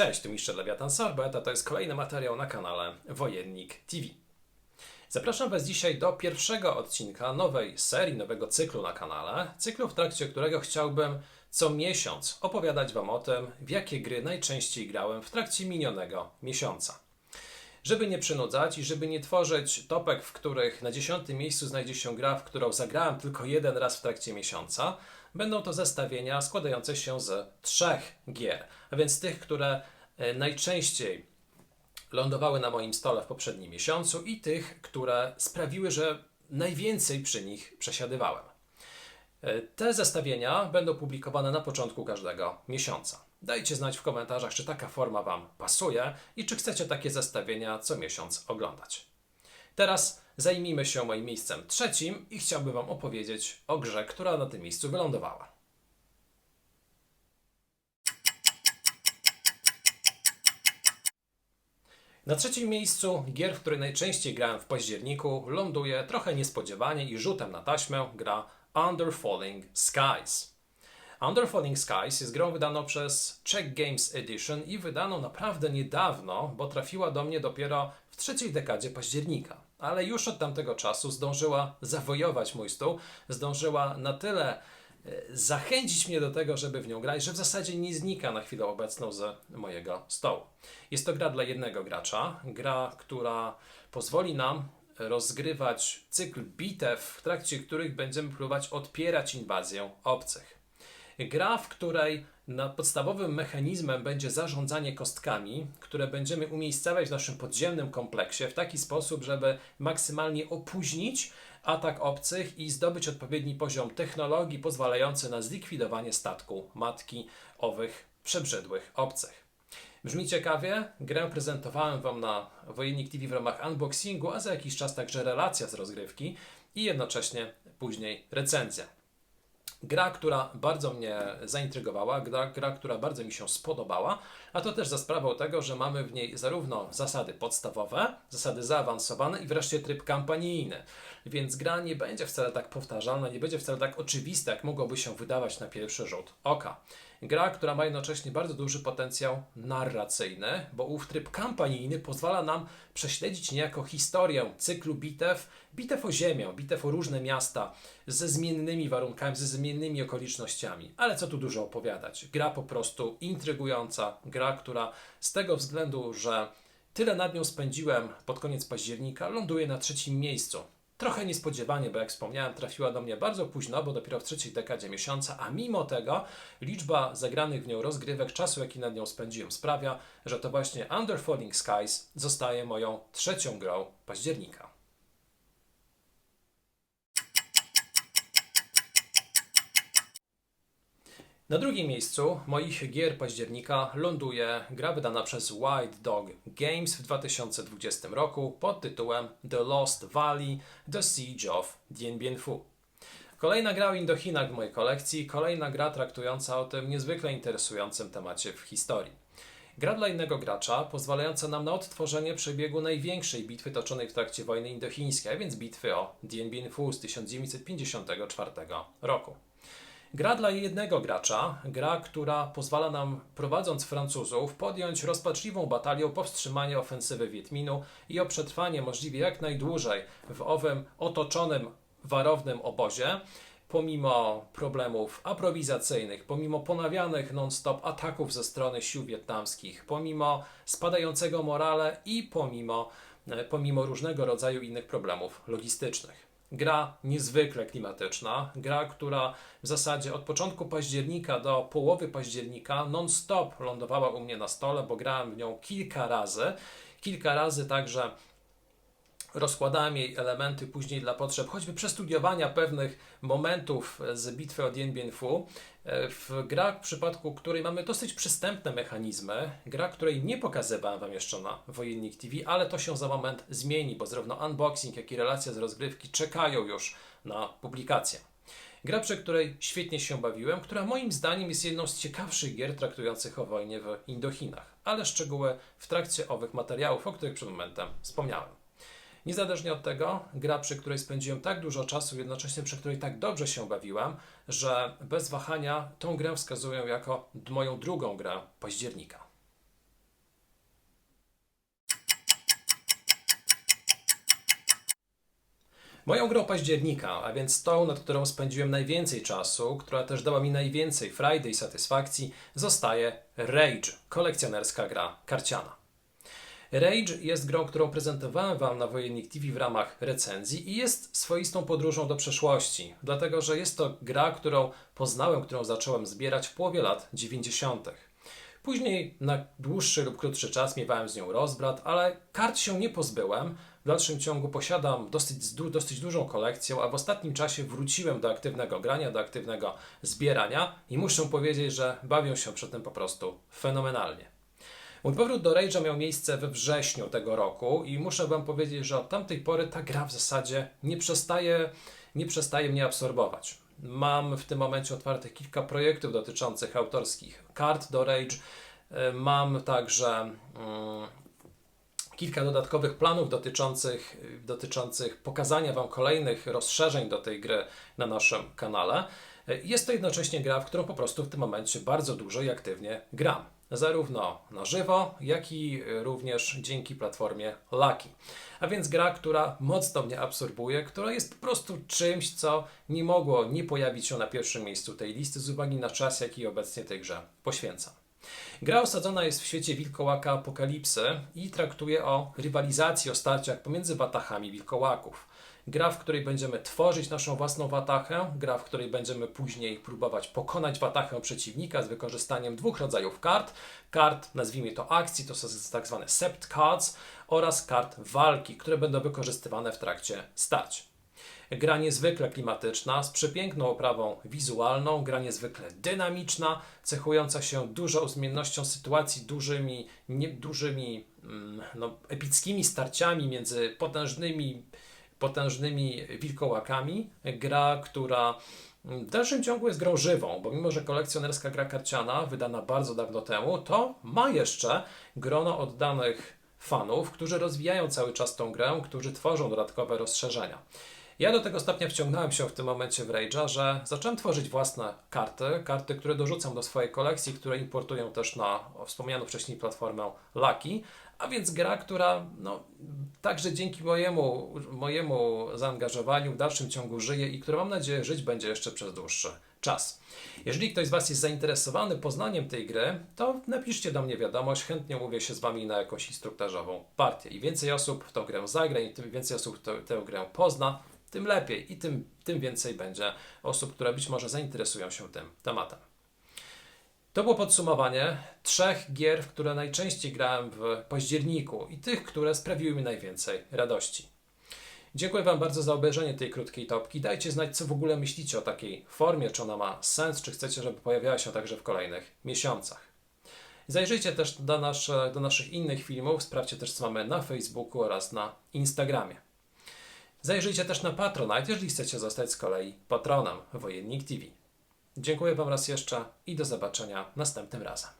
Cześć, tu Mistrz Lewiatan Sorbet, a to jest kolejny materiał na kanale Wojennik TV. Zapraszam Was dzisiaj do pierwszego odcinka nowej serii, nowego cyklu na kanale. Cyklu, w trakcie którego chciałbym co miesiąc opowiadać Wam o tym, w jakie gry najczęściej grałem w trakcie minionego miesiąca. Żeby nie przynudzać i żeby nie tworzyć topek, w których na dziesiątym miejscu znajdzie się gra, w którą zagrałem tylko jeden raz w trakcie miesiąca, będą to zestawienia składające się z trzech gier, a więc tych, które e, najczęściej lądowały na moim stole w poprzednim miesiącu i tych, które sprawiły, że najwięcej przy nich przesiadywałem. E, Te zestawienia będą publikowane na początku każdego miesiąca. Dajcie znać w komentarzach, czy taka forma Wam pasuje i czy chcecie takie zestawienia co miesiąc oglądać. Teraz zajmijmy się moim miejscem trzecim i chciałbym Wam opowiedzieć o grze, która na tym miejscu wylądowała. Na trzecim miejscu gier, w której najczęściej grałem w październiku, ląduje trochę niespodziewanie i rzutem na taśmę gra Under Falling Skies. Under Falling Skies jest grą wydaną przez Czech Games Edition i wydaną naprawdę niedawno, bo trafiła do mnie dopiero w trzeciej dekadzie października. Ale już od tamtego czasu zdążyła zawojować mój stół, zdążyła na tyle e, zachęcić mnie do tego, żeby w nią grać, że w zasadzie nie znika na chwilę obecną z mojego stołu. Jest to gra dla jednego gracza, gra, która pozwoli nam rozgrywać cykl bitew, w trakcie których będziemy próbować odpierać inwazję obcych. Gra, w której na podstawowym mechanizmem będzie zarządzanie kostkami, które będziemy umiejscawiać w naszym podziemnym kompleksie w taki sposób, żeby maksymalnie opóźnić atak obcych i zdobyć odpowiedni poziom technologii pozwalający na zlikwidowanie statku matki owych przebrzydłych obcych. Brzmi ciekawie. Grę prezentowałem Wam na Wojennik TV w ramach unboxingu, a za jakiś czas także relacja z rozgrywki i jednocześnie później recenzja. Gra, która bardzo mnie zaintrygowała, gra, gra, która bardzo mi się spodobała, a to też za sprawą tego, że mamy w niej zarówno zasady podstawowe, zasady zaawansowane i wreszcie tryb kampanijny. Więc gra nie będzie wcale tak powtarzalna, nie będzie wcale tak oczywista, jak mogłoby się wydawać na pierwszy rzut oka. Gra, która ma jednocześnie bardzo duży potencjał narracyjny, bo ów tryb kampanijny pozwala nam prześledzić niejako historię cyklu bitew, bitew o ziemię, bitew o różne miasta, ze zmiennymi warunkami, ze zmiennymi okolicznościami. Ale co tu dużo opowiadać? Gra po prostu intrygująca, gra, która z tego względu, że tyle nad nią spędziłem pod koniec października, ląduje na trzecim miejscu. Trochę niespodziewanie, bo jak wspomniałem, trafiła do mnie bardzo późno, bo dopiero w trzeciej dekadzie miesiąca, a mimo tego liczba zagranych w nią rozgrywek, czasu jaki nad nią spędziłem, sprawia, że to właśnie Under Falling Skies zostaje moją trzecią grą października. Na drugim miejscu moich gier października ląduje gra wydana przez White Dog Games w 2020 roku pod tytułem The Lost Valley The Siege of Dien Bien Phu. Kolejna gra o Indochinach w mojej kolekcji, kolejna gra traktująca o tym niezwykle interesującym temacie w historii. Gra dla innego gracza, pozwalająca nam na odtworzenie przebiegu największej bitwy toczonej w trakcie wojny indochińskiej, a więc bitwy o Dien Bien Phu z 1954 roku. Gra dla jednego gracza, gra, która pozwala nam, prowadząc Francuzów, podjąć rozpaczliwą batalię o powstrzymanie ofensywy Wiedminu i o przetrwanie możliwie jak najdłużej w owym otoczonym warownym obozie, pomimo problemów aprowizacyjnych, pomimo ponawianych non-stop ataków ze strony sił wietnamskich, pomimo spadającego morale i pomimo, e, pomimo różnego rodzaju innych problemów logistycznych. Gra niezwykle klimatyczna, gra, która w zasadzie od początku października do połowy października non-stop lądowała u mnie na stole, bo grałem w nią kilka razy. Kilka razy także rozkładałem jej elementy później dla potrzeb choćby przestudiowania pewnych momentów z bitwy o Dien Bien Phu. W grach, w przypadku której mamy dosyć przystępne mechanizmy, gra, której nie pokazywałem Wam jeszcze na Wojennik TV, ale to się za moment zmieni, bo zarówno unboxing, jak i relacja z rozgrywki czekają już na publikację. Gra, przy której świetnie się bawiłem, która moim zdaniem jest jedną z ciekawszych gier traktujących o wojnie w Indochinach, ale szczegóły w trakcie owych materiałów, o których przed momentem wspomniałem. Niezależnie od tego, gra, przy której spędziłem tak dużo czasu, jednocześnie przy której tak dobrze się bawiłem, że bez wahania tą grę wskazuję jako moją drugą grę października. Moją grą października, a więc tą, nad którą spędziłem najwięcej czasu, która też dała mi najwięcej frajdy i satysfakcji, zostaje Rage, kolekcjonerska gra karciana. Rage jest grą, którą prezentowałem Wam na Wojennik TV w ramach recenzji i jest swoistą podróżą do przeszłości, dlatego że jest to gra, którą poznałem, którą zacząłem zbierać w połowie lat 90. Później na dłuższy lub krótszy czas miewałem z nią rozbrat, ale kart się nie pozbyłem. W dalszym ciągu posiadam dosyć, dosyć dużą kolekcję, a w ostatnim czasie wróciłem do aktywnego grania, do aktywnego zbierania i muszę powiedzieć, że bawię się przy tym po prostu fenomenalnie. Mój powrót do Rage'a miał miejsce we wrześniu tego roku i muszę Wam powiedzieć, że od tamtej pory ta gra w zasadzie nie przestaje, nie przestaje mnie absorbować. Mam w tym momencie otwartych kilka projektów dotyczących autorskich kart do Rage. E, Mam także mm, kilka dodatkowych planów dotyczących, dotyczących pokazania Wam kolejnych rozszerzeń do tej gry na naszym kanale. Jest to jednocześnie gra, w którą po prostu w tym momencie bardzo dużo i aktywnie gram. Zarówno na żywo, jak i również dzięki platformie Lucky. A więc gra, która mocno mnie absorbuje, która jest po prostu czymś, co nie mogło nie pojawić się na pierwszym miejscu tej listy z uwagi na czas, jaki obecnie tej grze poświęcam. Gra osadzona jest w świecie wilkołaka apokalipsy i traktuje o rywalizacji, o starciach pomiędzy watachami wilkołaków. Gra, w której będziemy tworzyć naszą własną watachę, gra, w której będziemy później próbować pokonać watachę przeciwnika z wykorzystaniem dwóch rodzajów kart. Kart, nazwijmy to akcji, to są tak zwane sept cards oraz kart walki, które będą wykorzystywane w trakcie starć. Gra niezwykle klimatyczna, z przepiękną oprawą wizualną, gra niezwykle dynamiczna, cechująca się dużą zmiennością sytuacji, dużymi, nie, dużymi mm, no, epickimi starciami między potężnymi, potężnymi wilkołakami. Gra, która w dalszym ciągu jest grą żywą, bo mimo, że kolekcjonerska gra karciana, wydana bardzo dawno temu, to ma jeszcze grono oddanych fanów, którzy rozwijają cały czas tą grę, którzy tworzą dodatkowe rozszerzenia. Ja do tego stopnia wciągnąłem się w tym momencie w Rage'a, że zacząłem tworzyć własne karty, karty, które dorzucam do swojej kolekcji, które importuję też na wspomnianą wcześniej platformę Lucky, a więc gra, która no, także dzięki mojemu, mojemu zaangażowaniu w dalszym ciągu żyje i która mam nadzieję żyć będzie jeszcze przez dłuższy czas. Jeżeli ktoś z Was jest zainteresowany poznaniem tej gry, to napiszcie do mnie wiadomość, chętnie umówię się z Wami na jakąś instruktażową partię. I więcej osób tą grę zagra, tym więcej osób tę, tę grę pozna, tym lepiej i tym, tym więcej będzie osób, które być może zainteresują się tym tematem. To było podsumowanie trzech gier, w które najczęściej grałem w październiku i tych, które sprawiły mi najwięcej radości. Dziękuję Wam bardzo za obejrzenie tej krótkiej topki. Dajcie znać, co w ogóle myślicie o takiej formie, czy ona ma sens, czy chcecie, żeby pojawiała się także w kolejnych miesiącach. Zajrzyjcie też do, do naszych innych filmów, sprawdźcie też, co mamy na Facebooku oraz na Instagramie. Zajrzyjcie też na Patronite, jeżeli chcecie zostać z kolei patronem Wojennik TV. Dziękuję Wam raz jeszcze i do zobaczenia następnym razem.